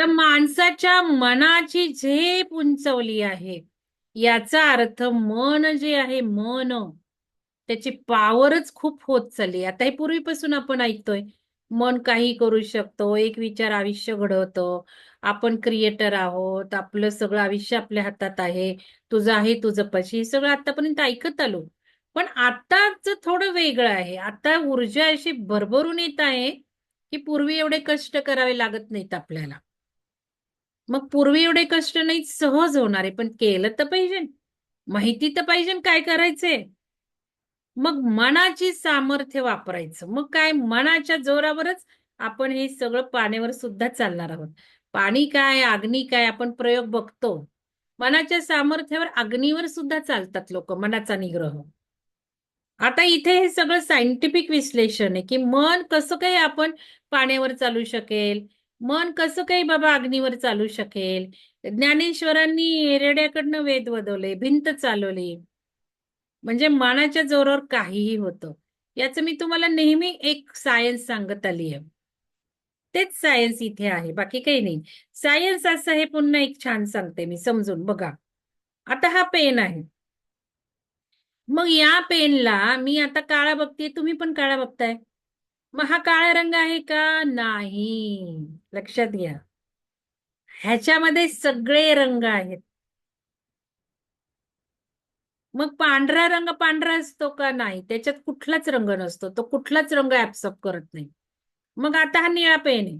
तर माणसाच्या मनाची झेप उंचवली आहे. याचा अर्थ मन जे आहे मन त्याची पावरच खूप होत चालली. आता हे पूर्वीपासून आपण ऐकतोय मन काही करू शकतो एक विचार आयुष्य घडवतो. आपण क्रिएटर आहोत आपलं सगळं आयुष्य आपल्या हातात आहे तुझं आहे तुझं पशी. हे सगळं आतापर्यंत ऐकत आलो. पण आताच थोडं वेगळं आहे. आता ऊर्जा अशी भरभरून येत आहे की पूर्वी एवढे कष्ट करावे लागत नाहीत आपल्याला. मग पूर्वी एवढे कष्ट नाही सहज होणार आहे. पण केलं तर पाहिजे. माहिती तर पाहिजे काय करायचंय? मग मनाची सामर्थ्य वापरायचं. मग काय? मनाच्या जोरावरच आपण हे सगळं पाण्यावर सुद्धा चालणार आहोत. पाणी काय? अग्नी काय? आपण प्रयोग बघतो. मनाच्या सामर्थ्यावर अग्नीवर सुद्धा चालतात लोक मनाचा निग्रह. आता इथे हे सगळं सायंटिफिक विश्लेषण आहे की मन कसं काही आपण पाण्यावर चालू शकेल? मन कसं काही बाबा अग्नीवर चालू शकेल? ज्ञानेश्वरांनी रेड्याकडनं वेद वदवले भिंत चालवली. म्हणजे मनाच्या जोरावर काहीही होतं. याचं मी तुम्हाला नेहमी एक सायन्स सांगत आली आहे. तेच सायन्स इथे आहे बाकी काही नाही. सायन्स असं हे पुन्हा एक छान सांगते मी समजून बघा. आता हा पेन आहे. मग या पेनला मी आता काळा बघते तुम्ही पण काळा बघताय. मग हा काळा रंग आहे का? नाही. लक्षात घ्या. ह्याच्यामध्ये सगळे रंग आहेत. मग पांढरा रंग पांढरा असतो का नाही? त्याच्यात कुठलाच रंग नसतो. तो कुठलाच रंग ऍब्सॉर्ब करत नाही. मग आता हा निळा पेन आहे.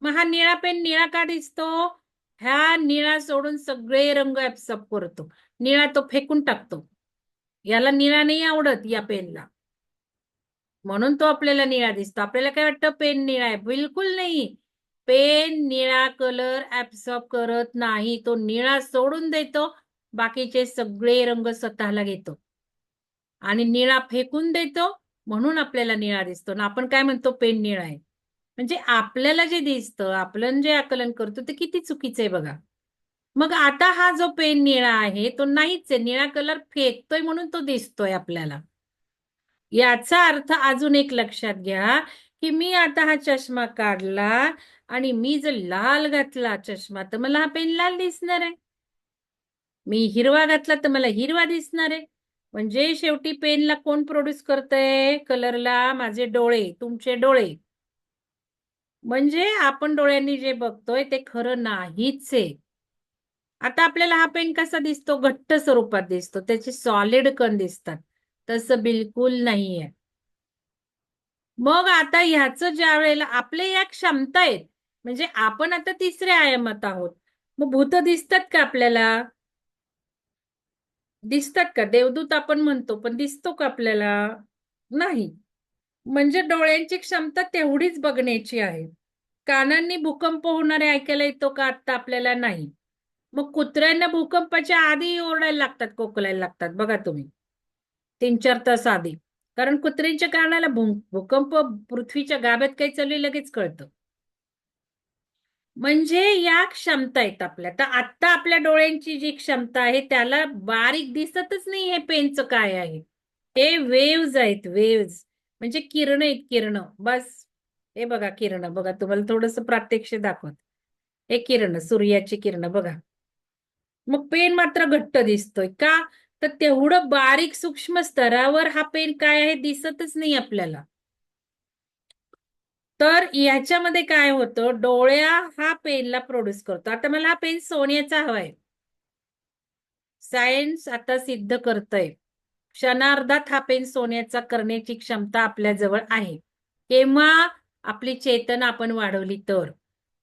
मग हा निळा पेन निळा का दिसतो? ह्या निळा सोडून सगळे रंग ऍब्सॉर्ब करतो. निळा तो फेकून टाकतो. याला निळा नाही आवडत या पेनला. म्हणून तो आपल्याला निळा दिसतो. आपल्याला काय वाटतं? पेन निळा आहे. बिलकुल नाही. पेन निळा कलर ऍब्सॉर्ब करत नाही. तो निळा सोडून देतो. बाकीचे सगळे रंग स्वतःला घेतो. आणि निळा फेकून देतो. म्हणून आपल्याला निळा दिसतो. ना आपण काय म्हणतो? पेन निळा आहे. म्हणजे आपल्याला जे दिसतं आपण जे आकलन करतो ते किती चुकीचं आहे बघा. मग आता हा जो पेन निळा आहे तो नाहीच आहे. निळा कलर फेकतोय म्हणून तो दिसतोय आपल्याला. याचा अर्थ अजून एक लक्षात घ्या की मी आता हा चष्मा काढला आणि मी जर लाल घातला चष्मा तर मला हा पेन लाल दिसणार आहे. मी हिरवा घातला तर मला हिरवा दिसणार आहे. म्हणजे शेवटी पेनला कोण प्रोड्यूस करतय? कलरला माझे डोळे तुमचे डोळे. म्हणजे आपण डोळ्यांनी जे बघतोय ते खरं नाहीच आहे. आता आपल्याला हा पेन कसा दिसतो? घट्ट स्वरूपात दिसतो. त्याचे सॉलिड कण दिसतात. तसं बिलकुल नाहीये. मग आता ह्याचं ज्या वेळेला आपले या क्षमता आहेत म्हणजे आपण आता तिसऱ्या आयामात आहोत मग भूत दिसतात का आपल्याला? दिसतात का? देवदूत आपण म्हणतो पण दिसतो का आपल्याला? नाही. म्हणजे डोळ्यांची क्षमता तेवढीच बघण्याची आहे. कानांनी भूकंप होणारे ऐकायला येतो का आता आपल्याला? नाही. मग कुत्र्यांना भूकंपाच्या आधी ओरडायला लागतात कोकलायला लागतात बघा तुम्ही. तीन चार तास आधी. कारण कुत्र्यांच्या कानाला भूकंप पृथ्वीच्या गाभ्यात काही चालू लगेच कळतं. म्हणजे या क्षमता आहेत आपल्या. तर आत्ता आपल्या डोळ्यांची जी क्षमता आहे त्याला बारीक दिसतच नाही हे पेनचं काय आहे. हे वेव्ज आहेत वेव्ज म्हणजे किरण आहेत किरण. बस. हे बघा किरण. बघा तुम्हाला थोडस प्रात्यक्ष दाखवत. हे किरण सूर्याची किरण बघा. मग पेन मात्र घट्ट दिसतोय. का? तर तेवढं बारीक सूक्ष्म स्तरावर हा पेन काय आहे दिसतच नाही आपल्याला. तर याच्यामध्ये काय होतं? डोळ्या हा पेनला प्रोड्यूस करतो. आता मला हा पेन सोन्याचा हवाय. सायन्स आता सिद्ध करतय. क्षणार्धात हा पेन सोन्याचा करण्याची क्षमता आपल्या जवळ आहे. केव्हा आपली चेतना आपण वाढवली तर.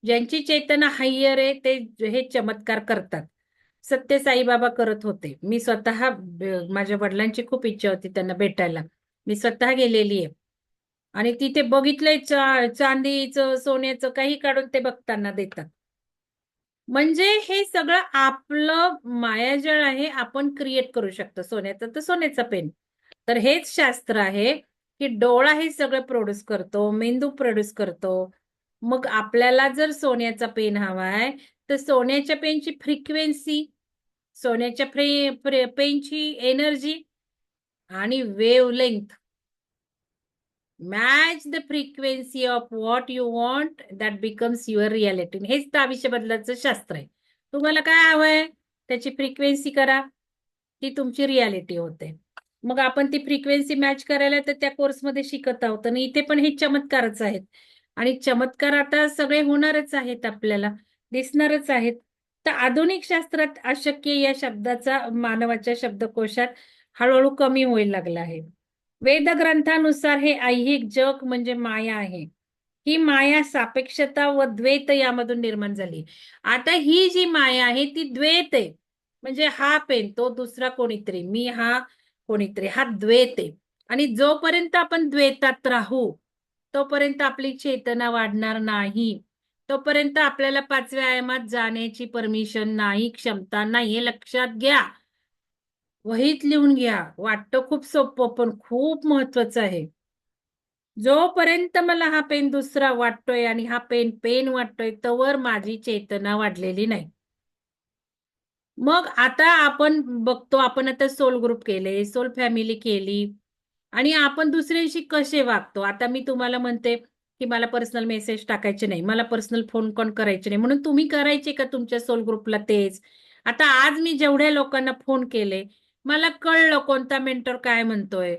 ज्यांची चेतना हायर आहे ते हे चमत्कार करतात. सत्य साईबाबा करत होते. मी स्वतः माझ्या वडिलांची खूप इच्छा होती त्यांना भेटायला. मी स्वतः गेलेली आहे. आणि तिथे बघितलंय चा चांदीचं सोन्याचं काही काढून ते बघताना देतात. म्हणजे हे सगळं आपलं मायाजळ आहे आपण क्रिएट करू शकतो. सोन्याचं तर सोन्याचा पेन. तर हेच शास्त्र आहे की डोळा हे सगळं प्रोड्यूस करतो मेंदू प्रोड्यूस करतो. मग आपल्याला जर सोन्याचा पेन हवा आहे तर सोन्याच्या पेनची फ्रिक्वेन्सी सोन्याच्या पेनची एनर्जी आणि wavelength match the frequency of what you want that becomes your reality हेच तर आयुष्य बदलाचं शास्त्र आहे. तुम्हाला काय हवंय? त्याची फ्रिक्वेन्सी करा. ती तुमची रियालिटी होते. मग आपण ती फ्रिक्वेन्सी मॅच करायला तर त्या कोर्समध्ये शिकत आहोत. आणि इथे पण हे चमत्कारच आहेत. आणि चमत्कार आता सगळे होणारच आहेत आपल्याला. दिसणारच आहेत. तर आधुनिक शास्त्रात अशक्य या शब्दाचा मानवाच्या शब्दकोशात हळूहळू कमी होईल लागला आहे. वेद ग्रंथानुसार हे ऐहिक जग म्हणजे माया आहे. ही माया सापेक्षता व द्वैत यामधून निर्माण झाली. आता ही जी माया आहे ती द्वैत आहे. म्हणजे हा पेन तो दुसरा कोणीतरी मी हा कोणीतरी हा द्वैत आहे. आणि जोपर्यंत आपण द्वैतात राहू तोपर्यंत आपली चेतना वाढणार नाही. तोपर्यंत आपल्याला पाचव्या आयामात जाण्याची परमिशन नाही क्षमता नाही हे लक्षात घ्या. वहीत लिहून घ्या. वाटतं खूप सोपं पण खूप महत्वाचं आहे. जोपर्यंत मला हा पेन दुसरा वाटतोय आणि हा पेन पेन वाटतोय तवर माझी चेतना वाढलेली नाही. मग आता आपण बघतो आपण आता सोल ग्रुप केले सोल फॅमिली केली आणि आपण दुसऱ्यांशी कसे वागतो? आता मी तुम्हाला म्हणते की मला पर्सनल मेसेज टाकायचे नाही मला पर्सनल फोन कॉल करायचे नाही. म्हणून तुम्ही करायचे का तुमच्या सोल ग्रुपला तेच? आता आज मी जेवढ्या लोकांना फोन केले मला कळलं कोणता मेंटर काय म्हणतोय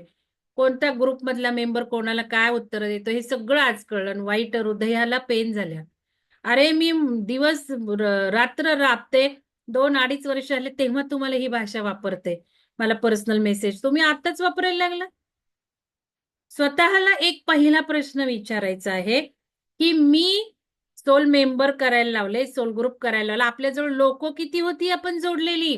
कोणत्या ग्रुपमधला मेंबर कोणाला काय उत्तर देतो हे सगळं आज कळलं आणि वाईट हृदयाला पेन झाल्या अरे मी दिवस रात्र राबते दोन अडीच वर्ष झाले तेव्हा तुम्हाला ही भाषा वापरते मला पर्सनल मेसेज तुम्ही आताच वापरायला लागला? स्वतःला एक पहिला प्रश्न विचारायचा आहे की मी सोल मेंबर करायला लावले सोल ग्रुप करायला लावला. आपल्याजवळ लोक किती होती आपण जोडलेली?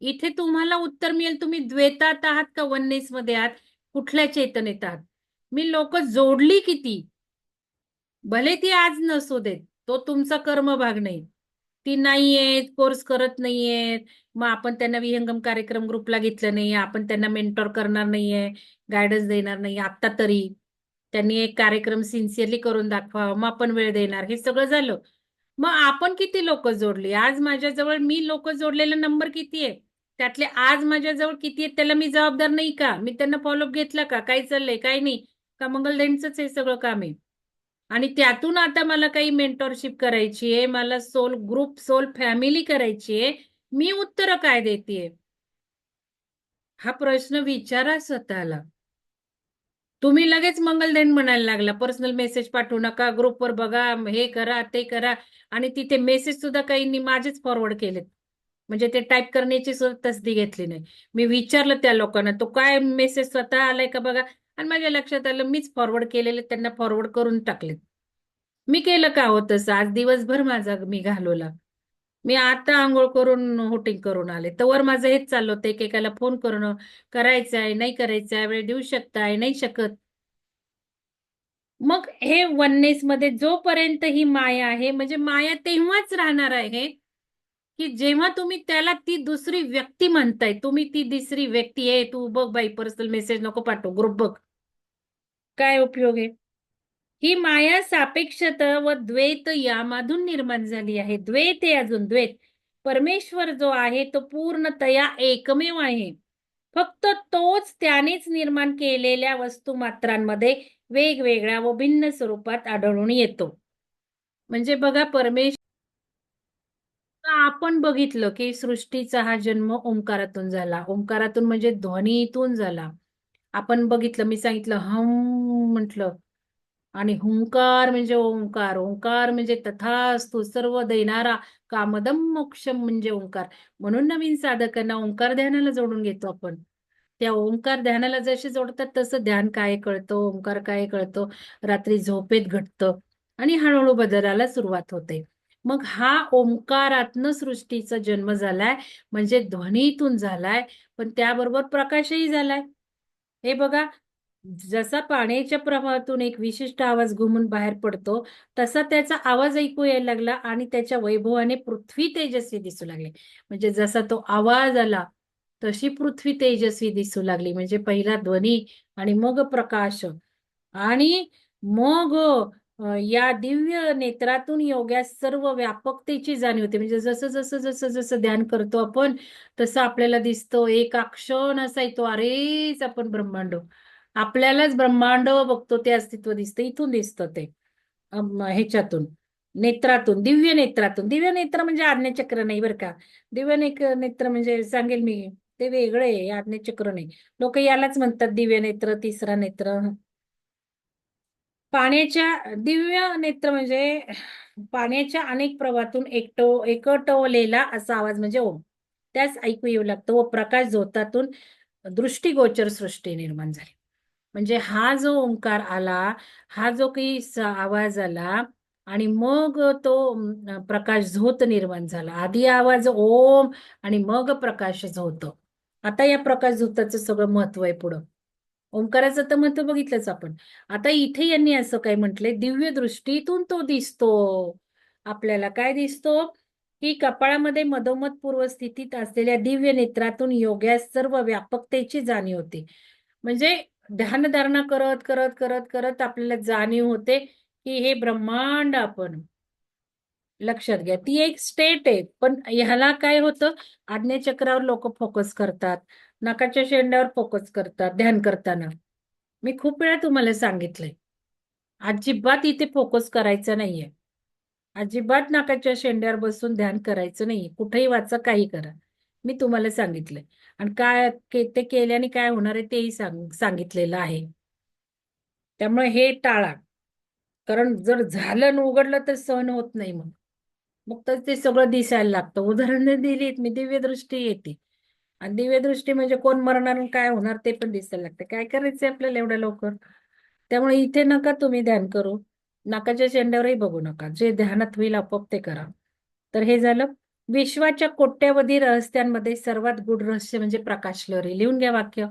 इथे तुम्हाला उत्तर मिळेल तुम्ही द्वेतात आहात का वननेस मध्ये आहात? कुठल्या चेतनेत आहात? मी लोक जोडली किती? भले ती आज नसू देत तो तुमचा कर्मभाग नाही. ती नाहीयेत कोर्स करत नाहीयेत. मग आपण त्यांना विहंगम कार्यक्रम ग्रुपला घेतलं नाही. आपण त्यांना मेंटॉर करणार नाहीये गायडन्स देणार नाही. आता तरी त्यांनी एक कार्यक्रम सिन्सिअरली करून दाखवा मग आपण वेळ देणार. हे सगळं झालं. मग आपण किती लोक जोडली? आज माझ्याजवळ मी लोक जोडलेला नंबर किती आहे? त्यातले आज माझ्याजवळ किती आहेत त्याला मी जबाबदार नाही का? मी त्यांना फॉलोअप घेतला का? काय चाललंय? काय नाही. का मंगलदेंडच हे सगळं काम आहे? आणि त्यातून आता मला काही मेंटॉरशिप करायची आहे मला सोल ग्रुप सोल फॅमिली करायची आहे मी उत्तर काय देते हा प्रश्न विचारा स्वतःला. तुम्ही लगेच मंगलदेण म्हणायला लागला पर्सनल मेसेज पाठवू नका ग्रुपवर बघा हे करा ते करा आणि तिथे मेसेज सुद्धा काही माझेच फॉरवर्ड केलेत. म्हणजे ते टाईप करण्याची सुद्धा तसदी घेतली नाही. मी विचारलं त्या लोकांना तो काय मेसेज स्वतः आलाय का बघा? आणि माझ्या लक्षात आलं मीच फॉरवर्ड केलेले त्यांना फॉरवर्ड करून टाकले मी केलं का होत आज दिवसभर माझा मी घालवला. मी आता आंघोळ करून होटिंग करून आले. तर माझं हेच चाललं होतं एकेकाला फोन करणं. करायचं आहे नाही करायचं आहे वेळ देऊ शकताय नाही शकत. मग हे वननेस मध्ये जोपर्यंत ही माया आहे म्हणजे माया तेव्हाच राहणार आहे की जेव्हा तुम्ही त्याला ती दुसरी व्यक्ती म्हणताय तुम्ही ती दुसरी व्यक्ती आहे तू बघ बाई पर्सनल मेसेज नको पाठव ग्रुप बघ. काय उपयोग आहे? ही माया सापेक्षता व द्वैत यामधून निर्माण झाली आहे. द्वैत आहे अजून द्वैत. परमेश्वर जो आहे तो पूर्णतया एकमेव आहे. फक्त तोच त्यानेच निर्माण केलेल्या वस्तू मात्रांमध्ये वेगवेगळ्या व भिन्न स्वरूपात आढळून येतो. म्हणजे बघा परमेश्वर आपण बघितलं की सृष्टीचा हा जन्म ओंकारातून झाला. ओंकारातून म्हणजे ध्वनीतून झाला. आपण बघितलं मी सांगितलं हम म्हटलं. आणि हुंकार म्हणजे ओंकार ओंकार म्हणजे तथास्तु सर्व देणारा कामदम मोक्षम म्हणजे ओंकार. म्हणून नवीन साधकांना ओंकार ध्यानाला जोडून घेतो आपण. त्या ओंकार ध्यानाला जसे जोडतात तसं ध्यान काय कळतं ओंकार काय कळतं? रात्री झोपेत घटतं आणि हळूहळू बदलायला सुरुवात होते. मग हा ओंकारातन सृष्टीचा जन्म झालाय म्हणजे ध्वनीतून झालाय पण त्याबरोबर प्रकाशही झालाय. हे बघा जसा पाण्याच्या प्रवाहातून एक विशिष्ट आवाज घुमून बाहेर पडतो तसा त्याचा आवाज ऐकू यायला लागला आणि त्याच्या वैभवाने पृथ्वी तेजस्वी दिसू लागली. म्हणजे जसा तो आवाज आला तशी पृथ्वी तेजस्वी दिसू लागली. म्हणजे पहिला ध्वनी आणि मग प्रकाश आणि मग या दिव्य नेत्रातून योग्यास सर्व व्यापकतेची जाणीव होते. म्हणजे जसं जसं जसं जसं ध्यान करतो आपण तसं आपल्याला दिसतो. एका क्षण असा येतो अरेच आपण ब्रह्मांड. आपल्यालाच ब्रह्मांड बघतो ते अस्तित्व दिसतं इथून दिसतं ते ह्याच्यातून नेत्रातून दिव्य नेत्रातून. दिव्य नेत्र म्हणजे आज्ञाचक्र नाही बरं का. दिव्य नेत्र म्हणजे सांगेल मी ते वेगळं आहे आज्ञाचक्र नाही. लोक यालाच म्हणतात दिव्य नेत्र तिसरा नेत्र. पाण्याच्या दिव्य नेत्र म्हणजे पाण्याच्या अनेक प्रवाहातून एकटो एकटवलेला असा आवाज म्हणजे ओम. त्याच ऐकू येऊ लागतो. व प्रकाश झोतातून दृष्टीगोचर सृष्टी निर्माण झाली. म्हणजे हा जो ओंकार आला हा जो काही आवाज आला आणि मग तो प्रकाश झोत निर्माण झाला. आधी आवाज ओम आणि मग प्रकाश झोत. आता या प्रकाश झोताचं सगळं महत्त्व आहे पुढं. ओंकाराचं तर महत्त्व बघितलंच आपण. आता इथे यांनी असं काय म्हटलंय दिव्य दृष्टीतून तो दिसतो. आपल्याला काय दिसतो? की कपाळामध्ये मधोमध पूर्व स्थितीत असलेल्या दिव्य नेत्रातून योग्यास सर्व व्यापकतेची जाणीव होते. म्हणजे ध्यानधारणा करत करत करत करत आपल्याला जाणीव होते की हे ब्रह्मांड आपण. लक्षात घ्या ती एक स्टेट आहे पण ह्याला काय होतं? आज्ञाचक्रावर लोक फोकस करतात नाकाच्या शेंड्यावर फोकस करतात ध्यान करताना. मी खूप वेळा तुम्हाला सांगितलंय अजिबात इथे फोकस करायचा नाहीये. अजिबात नाकाच्या शेंड्यावर बसून ध्यान करायचं नाहीये कुठेही वाचा काही करा. मी तुम्हाला सांगितलंय. आणि काय ते केल्याने काय होणार आहे तेही सांग सांगितलेलं आहे. त्यामुळे हे टाळा. कारण जर झालं आणि उघडलं तर सहन होत नाही मग मग तर ते सगळं दिसायला लागतं. उदाहरणं दिलीत मी दिव्यदृष्टी येते. आणि दिव्यदृष्टी म्हणजे कोण मरणार काय होणार ते पण दिसायला लागतं. काय करायचंय आपल्याला एवढ्या लवकर? त्यामुळे इथे नका तुम्ही ध्यान करू. नाकाच्या शेंड्यावरही बघू नका. जे ध्यानात होईल आपोआप ते करा. तर हे झालं. विश्वाच्या कोट्यावधी रहस्यांमध्ये सर्वात गुढ रहस्य म्हणजे प्रकाश लहरी लिहून घ्या वाक्य.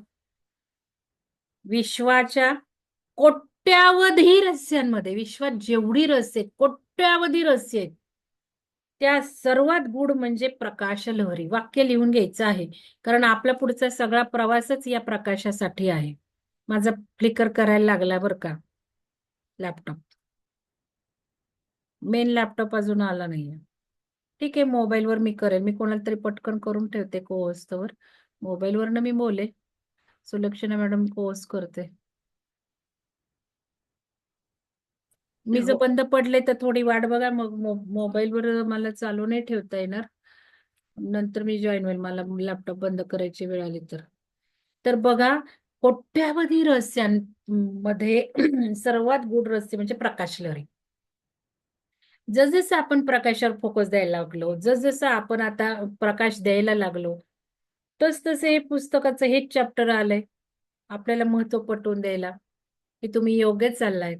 विश्वाच्या कोट्यावधी रहस्यांमध्ये विश्वात जेवढी रहस्य कोट्यावधी रहस्य आहेत त्या सर्वात गुढ म्हणजे प्रकाश लहरी. वाक्य लिहून घ्यायचं आहे. कारण आपला पुढचा सगळा प्रवासच या प्रकाशासाठी आहे. माझा फ्लिकर करायला लागला बरं का. लॅपटॉप. मेन लॅपटॉप अजून आला नाहीये. ठीक आहे मोबाईलवर मी करेन मी कोणाला तरी पटकन करून ठेवते कोहोस्तवर मोबाईलवरनं मी बोले. सुलक्षणा मॅडम कोर्स करते. मी जर हो. बंद पडले तर थोडी वाट बघा. मग मोबाईलवर मला चालू नाही ठेवता येणार. नंतर मी जॉईन होईल. मला लॅपटॉप बंद करायची वेळ आली तर. तर बघा कोट्यावधी रहस्यांमध्ये सर्वात गुढ रहस्य म्हणजे प्रकाश लहरी. जसजसं आपण प्रकाशावर फोकस द्यायला लागलो जसजसं आपण आता प्रकाश द्यायला लागलो तस तसे हे पुस्तकाचं हेच चॅप्टर आलंय. आपल्याला महत्त्व पटवून द्यायला की तुम्ही योग्य चाललाय.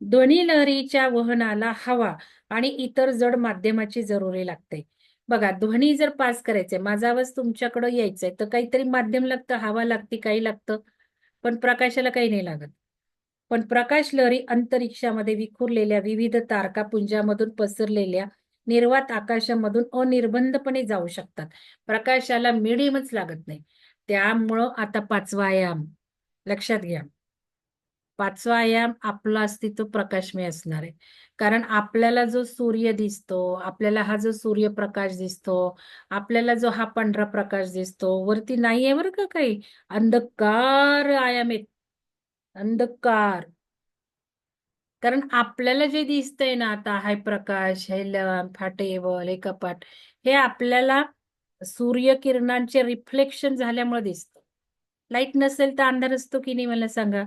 ध्वनी लहरीच्या वहनाला हवा आणि इतर जड माध्यमाची जरुरी लागते. बघा ध्वनी जर पास करायचंय माझा आवाज तुमच्याकडे यायचाय तर काहीतरी माध्यम लागतं हवा लागते काही लागतं पण प्रकाशाला काही नाही लागत. पण प्रकाश लहरी अंतरिक्षामध्ये विखुरलेल्या विविध तारकापुंजामधून पसरलेल्या निर्वात आकाशामधून अनिर्बंधपणे जाऊ शकतात. प्रकाशाला मिडियमच लागत नाही. त्यामुळं आता पाचवा आयाम. लक्षात घ्या. पाचवा आयाम आपलं अस्तित्व प्रकाशमय असणार आहे. कारण आपल्याला जो सूर्य दिसतो आपल्याला हा जो सूर्यप्रकाश दिसतो आपल्याला जो हा पांढरा प्रकाश दिसतो वरती नाहीये बरं का काही. अंधकार आयाम आहेत अंधकार. कारण आपल्याला जे दिसतंय ना आता हाय प्रकाश हे लॅम्प हा टेबल हे कपाट हे आपल्याला सूर्यकिरणांचे रिफ्लेक्शन झाल्यामुळे दिसतं. लाइट नसेल तर अंधार असतो की नाही मला सांगा?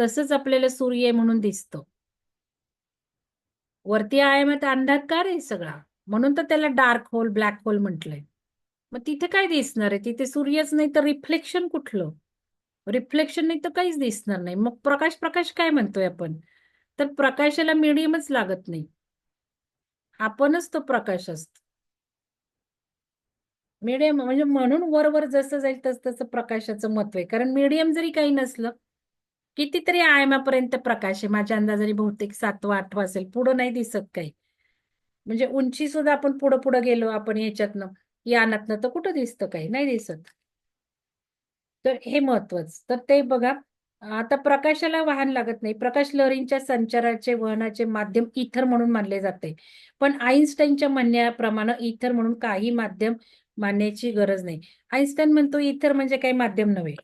तसंच आपल्याला सूर्य म्हणून दिसतो. वरती आयामात अंधकार आहे सगळा. म्हणून तर त्याला डार्क होल ब्लॅक होल म्हटलंय. मग तिथे काय दिसणार आहे? तिथे सूर्यच नाही तर रिफ्लेक्शन कुठलं? रिफ्लेक्शन नाही तर काहीच दिसणार नाही. मग प्रकाश प्रकाश काय म्हणतोय आपण? तर प्रकाशाला मीडियमच लागत नाही. आपणच तो प्रकाश असतो. मीडियम म्हणजे म्हणून वर वर जसं जाईल तस तसं प्रकाशाचं महत्त्व आहे. कारण मीडियम जरी काही नसलं कितीतरी आयमापर्यंत प्रकाश आहे. माझ्या अंदाजाने बहुतेक सातवा आठवा असेल. पुढं नाही दिसत काही. म्हणजे उंची सुद्धा आपण पुढं पुढं गेलो आपण याच्यातनं यानातनं तर कुठं दिसतं काही? नाही दिसत. तर हे महत्वाचं. तर ते बघा आता प्रकाशाला वाहन लागत नाही. प्रकाश लहरींच्या संचाराचे वहनाचे माध्यम इथर म्हणून मानले जाते. पण आईन्स्टाईनच्या म्हणण्याप्रमाणे इथर म्हणून काही माध्यम मानण्याची गरज नाही. आईन्स्टाईन म्हणतो इथर म्हणजे काही माध्यम नव्हे.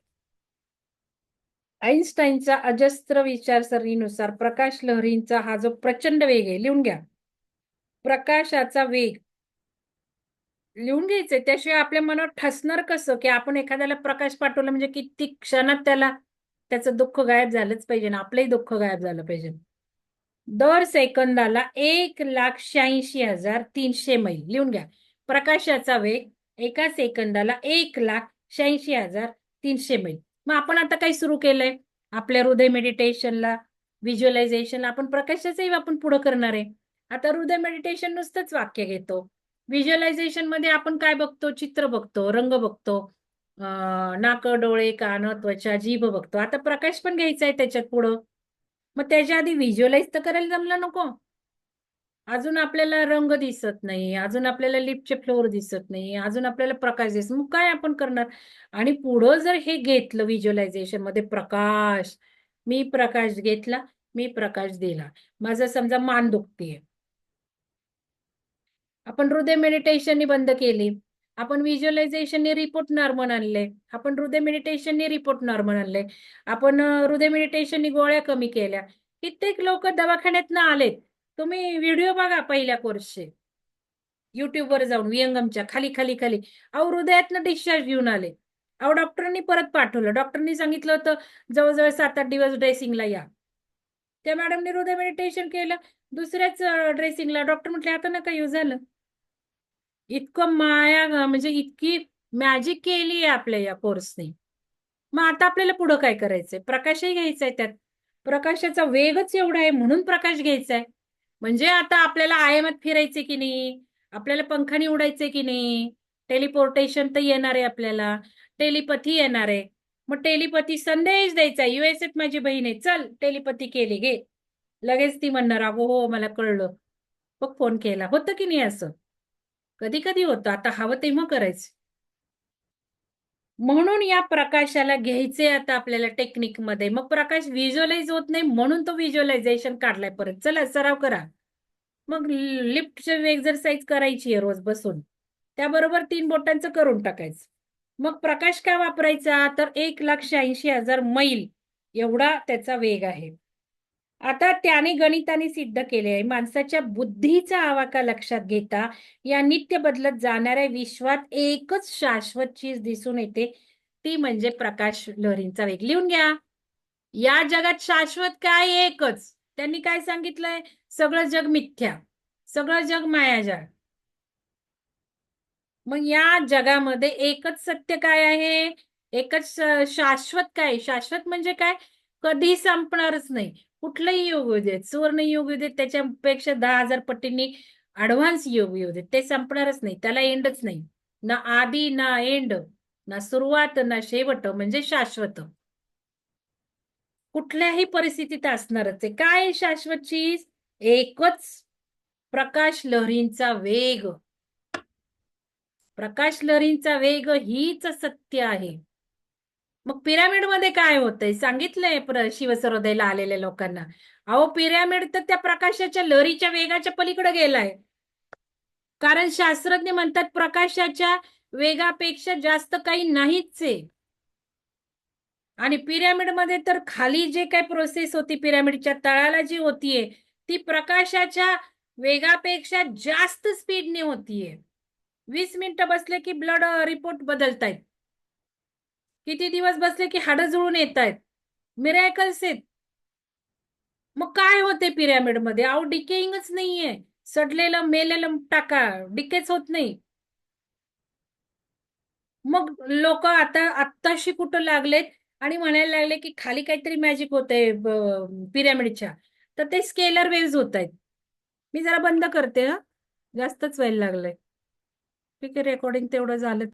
आईन्स्टाईनचा अजस्त्र विचारसरणीनुसार प्रकाश लहरींचा हा जो प्रचंड वेग आहे लिहून घ्या. प्रकाशाचा वेग लिहून घ्यायचंय. त्याशिवाय आपल्या मनात ठसणार कसं? की आपण एखाद्याला प्रकाश पाठवला म्हणजे किती क्षणात त्याला त्याचं दुःख गायब झालंच पाहिजे ना आपलंही दुःख गायब झालं पाहिजे. दर सेकंदाला एक लाख शहाऐंशी हजार तीनशे मैल. लिहून घ्या. प्रकाशाचा वेग एका सेकंदाला एक लाख शहाऐंशी हजार तीनशे मैल. मग आपण आता काय सुरू केलंय? आपल्या हृदय मेडिटेशनला व्हिज्युअलायझेशनला आपण प्रकाशाचंही आपण पुढं करणार आहे. आता हृदय मेडिटेशन नुसतंच वाक्य घेतो. व्हिज्युअलायझेशनमध्ये आपण काय बघतो? चित्र बघतो रंग बघतो नाक डोळे कान त्वचा जीभ बघतो. आता प्रकाश पण घ्यायचा आहे त्याच्यात पुढं. मग त्याच्या आधी व्हिज्युअलाइज तर करायला जमलं नको. अजून आपल्याला रंग दिसत नाही अजून आपल्याला लिपचे फ्लोअर दिसत नाही अजून आपल्याला प्रकाश दिसत मग काय आपण करणार? आणि पुढं जर हे घेतलं व्हिज्युअलायझेशनमध्ये प्रकाश मी प्रकाश घेतला मी प्रकाश दिला. माझा समजा मान दुखतीये. आपण हृदय मेडिटेशननी बंद केली. आपण व्हिज्युअलायझेशनने रिपोर्ट नॉर्मल आणले. आपण हृदय मेडिटेशनने रिपोर्ट नॉर्मल आणले. आपण हृदय मेडिटेशननी गोळ्या कमी केल्या. कित्येक लोक दवाखान्यात आलेत. तुम्ही व्हिडिओ बघा पहिल्या कोर्सचे युट्यूबवर जाऊन वियंगमच्या खाली खाली खाली. अहो हृदयातनं डिस्चार्ज घेऊन आले. अहो डॉक्टरांनी परत पाठवलं. डॉक्टरनी सांगितलं होतं जवळजवळ सात आठ दिवस ड्रेसिंगला या. त्या मॅडमने हृदय मेडिटेशन केलं. दुसऱ्याच ड्रेसिंगला डॉक्टर म्हटले आता नका काही झालं. इतकं माया म्हणजे इतकी मॅजिक केली आहे आपल्या या कोर्सने मग आता आपल्याला पुढं काय करायचंय? प्रकाशही घ्यायचा आहे त्यात. प्रकाशाचा वेगच एवढा आहे म्हणून प्रकाश घ्यायचा आहे म्हणजे आता आपल्याला आयामात फिरायचे की नाही? आपल्याला पंखानी उडायचे की नाही? टेलिपोर्टेशन तर येणार आहे आपल्याला. टेलिपथी येणार आहे. मग टेलिपथी संदेश द्यायचा. युएसएत माझी बहीण आहे. चल टेलिपथी केली घे. लगेच ती म्हणणार अगो हो मला कळलं. मग फोन केला. होतं की नाही असं? कधी कधी होतं. आता हवं तेव्हा करायचं. म्हणून या प्रकाशाला घ्यायचे आता आपल्याला टेक्निकमध्ये मग प्रकाश व्हिज्युअलाइज होत नाही म्हणून तो व्हिज्युअलायझेशन काढलाय परत. चला सराव करा. मग लिफ्टचे एक्झरसाइज करायची आहे रोज बसून. त्याबरोबर तीन बोटांचं करून टाकायचं. मग प्रकाश काय वापरायचा? तर एक लाख शहाऐंशी हजार मैल. एवढा त्याचा वेग आहे. आता त्याने गणिताने सिद्ध केले आहे. माणसाच्या बुद्धीचा आवाका लक्षात घेता या नित्य बदलत जाणाऱ्या विश्वात एकच शाश्वत चीज दिसून येते. ती म्हणजे प्रकाश लहरींचा वेग. लिहून घ्या. या जगात शाश्वत काय एकच. त्यांनी काय सांगितलंय? सगळं जग मिथ्या. सगळं जग मायाजाळ. मग या जगामध्ये एकच सत्य काय आहे? एकच शाश्वत काय? शाश्वत म्हणजे काय? कधी संपणारच नाही. कुठलंही योग येऊ देत सुवर्ण योग येऊ देत त्याच्यापेक्षा दहा हजार पटींनी ऍडव्हान्स योग येऊ देत. ते संपणारच नाही त्याला एंडच नाही. ना आधी ना एंड ना सुरुवात ना शेवट म्हणजे शाश्वत. कुठल्याही परिस्थितीत असणारच आहे. काय शाश्वत चीज एकच प्रकाश लहरींचा वेग. प्रकाश लहरींचा वेग हीच सत्य आहे. मग पिरामिडमध्ये काय होतंय? सांगितलंय शिवसरोदयला आलेल्या लोकांना. अहो पिरामिड तर त्या प्रकाशाच्या लहरीच्या वेगाच्या पलीकडे गेलाय. कारण शास्त्रज्ञ म्हणतात प्रकाशाच्या वेगापेक्षा जास्त काही नाहीच आहे आणि पिरॅमिडमध्ये तर खाली जे काही प्रोसेस होती पिरामिडच्या तळाला जी होतीये ती प्रकाशाच्या वेगापेक्षा जास्त स्पीडने होतीये. वीस मिनिटं बसले की ब्लड रिपोर्ट बदलतायत. किती दिवस बसले की हाडं जुळून येत आहेत मिरॅकल्स आहेत. मग काय होते पिरॅमिडमध्ये आव डिकेईंगच नाहीये. सडलेलं मेलेलं टाका. डिकेच होत नाही. मग लोक आता आत्ताशी कुठं लागलेत? आणि म्हणायला लागले की खाली काहीतरी मॅजिक होत आहे पिरॅमिडच्या तर ते स्केलर वेव्ज होत आहेत मी जरा बंद करते हा. जास्तच व्हायला लागलंय. ठीक आहे रेकॉर्डिंग तेवढं झालं.